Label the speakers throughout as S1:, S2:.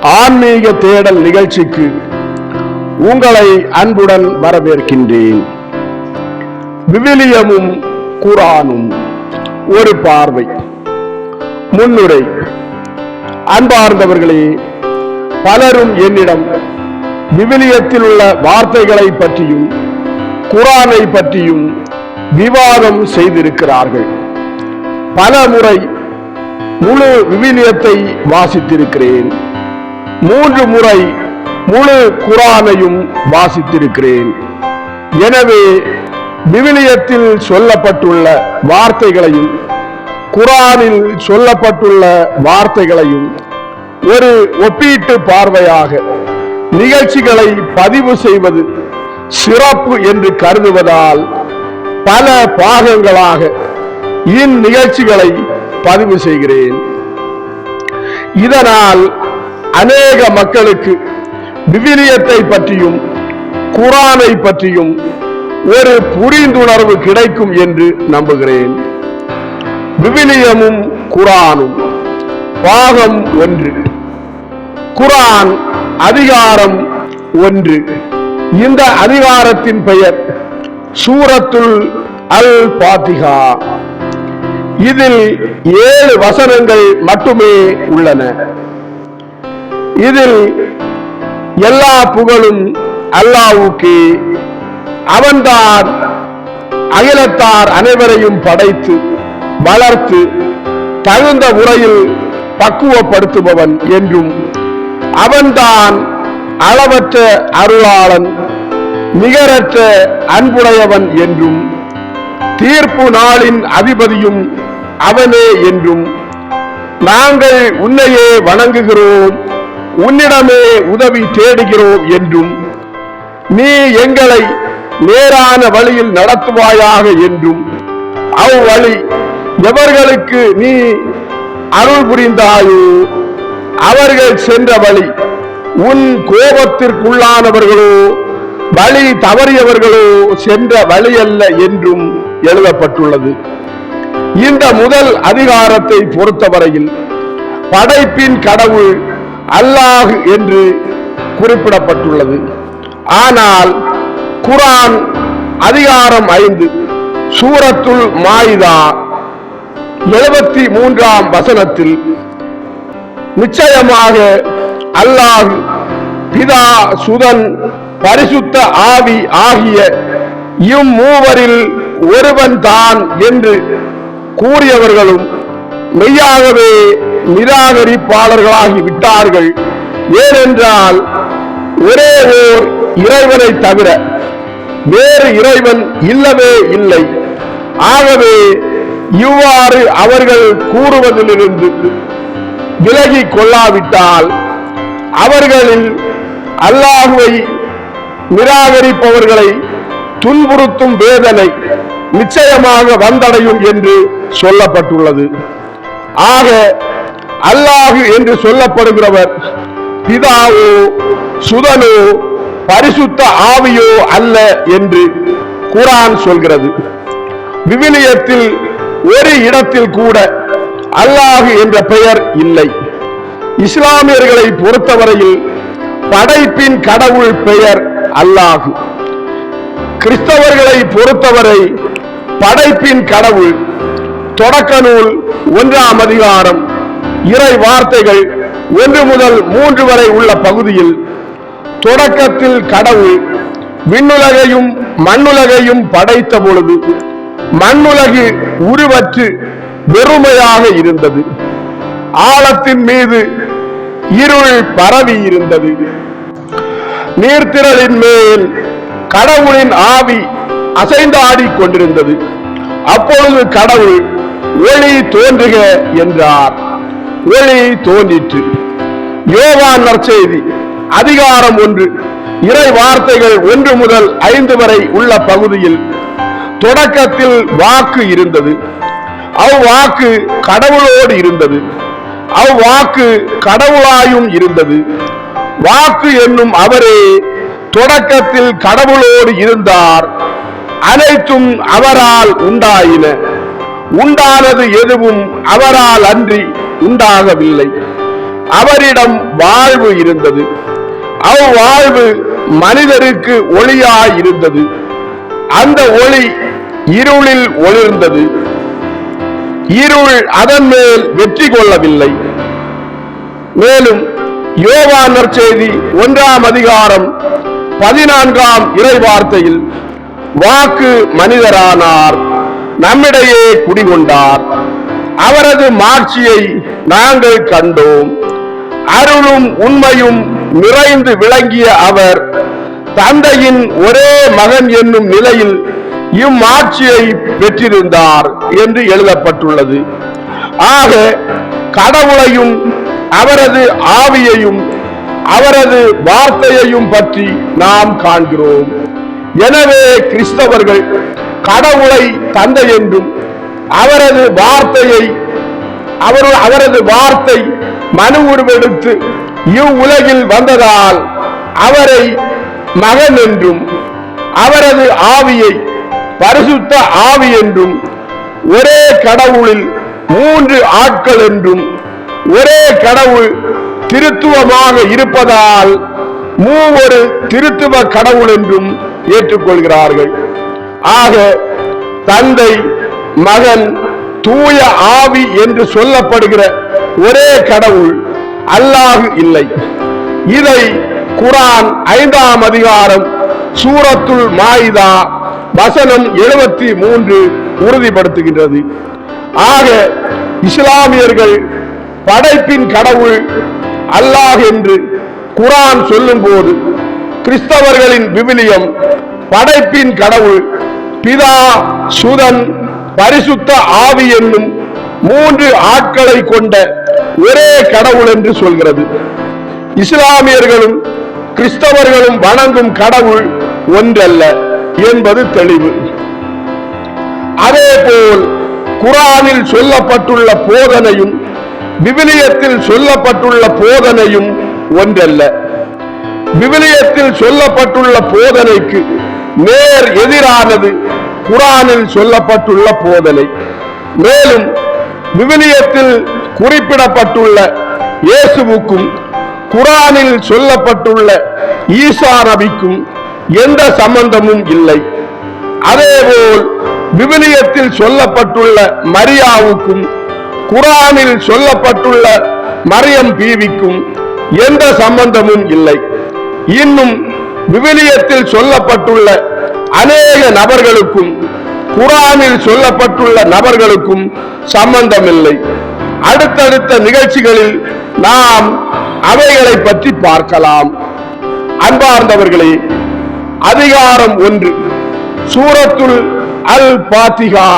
S1: ஆன்மீக தேடல் நிகழ்ச்சிக்கு உங்களை அன்புடன் வரவேற்கின்றேன். விவிலியமும் குரானும் ஒரு பார்வை. முன்னுரை. அன்பார்ந்தவர்களே பலரும் என்னிடம் விவிலியத்தில் உள்ள வார்த்தைகளை பற்றியும் குரானை பற்றியும் விவாதம் செய்திருக்கிறார்கள். பல முறை முழு விவிலியத்தை வாசித்திருக்கிறேன். மூன்று முறை முழு குரானையும் வாசித்திருக்கிறேன். எனவே விவிலியத்தில் சொல்லப்பட்டுள்ள வார்த்தைகளையும் குரானில் சொல்லப்பட்டுள்ள வார்த்தைகளையும் ஒரு ஒப்பீட்டு பார்வையாக நிகழ்ச்சிகளை பதிவு செய்வது சிறப்பு என்று கருதுவதால் பல பாகங்களாக இந்நிகழ்ச்சிகளை பதிவு செய்கிறேன். இதனால் அநேக மக்களுக்கு விவிலியத்தை பற்றியும் குரானை பற்றியும் ஒரு புரிந்துணர்வு கிடைக்கும் என்று நம்புகிறேன். விவிலியமும் குரானும் பாகம் ஒன்று. குரான் அதிகாரம் ஒன்று. இந்த அதிகாரத்தின் பெயர் சூரத்துல் அல் பாத்திகா இதில் ஏழு வசனங்கள் மட்டுமே உள்ளன. இதில் எல்லா புகழும் அல்லாவுக்கு அவன்தான் அகிலத்தார் அனைவரையும் படைத்து வளர்த்து தகுந்த முறையில் பக்குவப்படுத்துபவன் என்றும் அவன்தான் அளவற்ற அருளாளன் நிகரற்ற அன்புடையவன் என்றும் தீர்ப்பு நாளின் அதிபதியும் அவனே என்றும் நாங்கள் உன்னையே வணங்குகிறோம். உன்னிடமே உதவி தேடுகிறோம் என்றும் நீ எங்களை நேரான வழியில் நடத்துவாயாக என்றும் அவ்வழி எவர்களுக்கு நீ அருள் புரிந்தாயோ அவர்கள் சென்ற வழி உன் கோபத்திற்குள்ளானவர்களோ வழி தவறியவர்களோ சென்ற வழி அல்ல என்றும் எழுதப்பட்டுள்ளது. இந்த முதல் அதிகாரத்தை பொறுத்தவரையில் படைப்பின் கடவுள் அல்லாஹ் என்று குறிப்பிடப்பட்டுள்ளது. ஆனால் குரான் அதிகாரம் ஐந்து சூரத்துல் மாயிதா எழுபத்தி மூன்றாம் வசனத்தில் நிச்சயமாக அல்லாஹ் பிதா சுதன் பரிசுத்த ஆவி ஆகிய இம்மூவரில் ஒருவன் தான் என்று கூறியவர்களும் மெய்யாகவே நிராகரிப்பாளர்களாகி விட்டார்கள். ஏனென்றால் ஒரே ஓர் இறைவனை தவிர வேறு இறைவன் இல்லவே இல்லை. ஆகவே இவ்வாறு அவர்கள் கூறுவதிலிருந்து விலகி கொள்ளாவிட்டால் அவர்களில் அல்லாஹுவை நிராகரிப்பவர்களை துன்புறுத்தும் வேதனை நிச்சயமாக வந்தடையும் என்று சொல்லப்பட்டுள்ளது. ஆக அல்லாஹு என்று சொல்லப்படுகிறவர். பிதாவோ சுதனோ பரிசுத்த ஆவியோ அல்ல என்று குரான் சொல்கிறது. விவிலியத்தில் ஒரு இடத்தில் கூட அல்லாஹு என்ற பெயர் இல்லை. இஸ்லாமியர்களை பொறுத்தவரையில் படைப்பின் கடவுள் பெயர் அல்லாஹு. கிறிஸ்தவர்களை பொறுத்தவரை படைப்பின் கடவுள் தொடக்க நூல் ஒன்றாம் அதிகாரம் இறை வார்த்தைகள் ஒன்று முதல் மூன்று வரை உள்ள பகுதியில் தொடக்கத்தில் கடவுள் விண்ணுலகையும் மண்ணுலகையும் படைத்த பொழுது மண்ணுலகு உருவற்று வெறுமையாக இருந்தது. ஆழத்தின் மீது இருள் பரவி இருந்தது. நீர்த்திரளின் மேல் கடவுளின் ஆவி அசைந்தாடிக் கொண்டிருந்தது அப்பொழுது கடவுள் ஒளி தோன்றுக என்றார். ஒளி தோன்றிற்று. யோவான் நற்செய்தி அதிகாரம் ஒன்று இறை வார்த்தைகள் ஒன்று முதல் ஐந்து வரை உள்ள பகுதியில் தொடக்கத்தில் வாக்கு இருந்தது. அவ்வாக்கு கடவுளோடு இருந்தது. அவ்வாக்கு கடவுளாயும் இருந்தது. வாக்கு என்னும் அவரே தொடக்கத்தில் கடவுளோடு இருந்தார். அனைத்தும் அவரால் உண்டாயின. உண்டானது எதுவும் அவரால் அன்றி உண்டாகவில்லை. அவரிடம் வாழ்வு இருந்தது. அவ்வாழ்வு மனிதருக்கு ஒளியாய் இருந்தது. அந்த ஒளி இருளில் ஒளிர்ந்தது. இருள் அதன் மேல் வெற்றி கொள்ளவில்லை. மேலும் யோவான் நற்செய்தி ஒன்றாம் அதிகாரம் பதினான்காம் இறை வார்த்தையில் வாக்கு மனிதரானார் நம்மிடையே குடிகொண்டார். அவரது மாட்சியை நாங்கள் கண்டோம். அருளும் உண்மையும் நிறைந்து விளங்கிய அவர் தந்தையின் ஒரே மகன் என்னும் நிலையில் இம்மாட்சியை பெற்றிருந்தார் என்று எழுதப்பட்டுள்ளது. ஆக கடவுளையும் அவரது ஆவியையும் அவரது வார்த்தையையும் பற்றி நாம் காண்கிறோம். எனவே கிறிஸ்தவர்கள் கடவுளை தந்தை என்றும் அவரது வார்த்தையை அவர் அவரது வார்த்தை மனு உருவெடுத்து இவ்வுலகில் வந்ததால் அவரை மகன் என்றும் அவரது ஆவியை பரிசுத்த ஆவி என்றும் ஒரே கடவுளில் மூன்று ஆட்கள் என்றும் ஒரே கடவுள் திருத்துவமாக இருப்பதால் மூவொரு திருத்துவ கடவுள் என்றும் ஏற்றுக்கொள்கிறார்கள். ஆக தந்தை மகன் தூய ஆவி என்று சொல்லப்படுகிற ஒரே கடவுள் அல்லாஹ் இல்லை. இதை குரான் ஐந்தாம் அதிகாரம் சூரத்துல் மாயிதா வசனம் எழுபத்தி மூன்று உறுதிப்படுத்துகின்றது. ஆக இஸ்லாமியர்கள் படைப்பின் கடவுள் அல்லாஹ் என்று குரான் சொல்லும்போது கிறிஸ்தவர்களின் விவிலியம் படைப்பின் கடவுள் பிதா சுதன் பரிசுத்த ஆவி என்னும் மூன்று ஆட்களை கொண்ட ஒரே கடவுள் என்று சொல்கிறது. இஸ்லாமியர்களும் கிறிஸ்தவர்களும் வணங்கும் கடவுள் ஒன்றல்ல என்பது தெளிவு. அதேபோல் குரானில் சொல்லப்பட்டுள்ள போதனையும் விவிலியத்தில் சொல்லப்பட்டுள்ள போதனையும் ஒன்றல்ல. விவிலியத்தில் சொல்லப்பட்டுள்ள போதனைக்கு நேர் எதிரானது குரானில் சொல்லப்பட்டுள்ள போதலை மேலும் விவிலியத்தில் குறிப்பிடப்பட்டுள்ள இயேசுவுக்கும் குரானில் சொல்லப்பட்டுள்ள ஈசா நபிக்கும் எந்த சம்பந்தமும் இல்லை. அதேபோல் விவிலியத்தில் சொல்லப்பட்டுள்ள மரியாவுக்கும் குரானில் சொல்லப்பட்டுள்ள மரியம் பீவிக்கும் எந்த சம்பந்தமும் இல்லை. இன்னும் விவிலியத்தில் சொல்லப்பட்டுள்ள அநேக நபர்களுக்கும் குரானில் சொல்லப்பட்டுள்ள நபர்களுக்கும் சம்பந்தமில்லை. அடுத்தடுத்த நிகழ்ச்சிகளில் நாம் அவைகளை பற்றி பார்க்கலாம். அன்பார்ந்தவர்களே அதிகாரம் ஒன்று. சூரத்துல் அல் பாத்திகா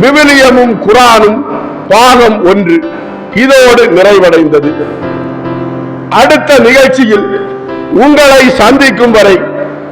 S1: விவிலியமும் குரானும் பாகம் ஒன்று. இதோடு நிறைவடைந்தது. அடுத்த நிகழ்ச்சியில் உங்களை சந்திக்கும் வரை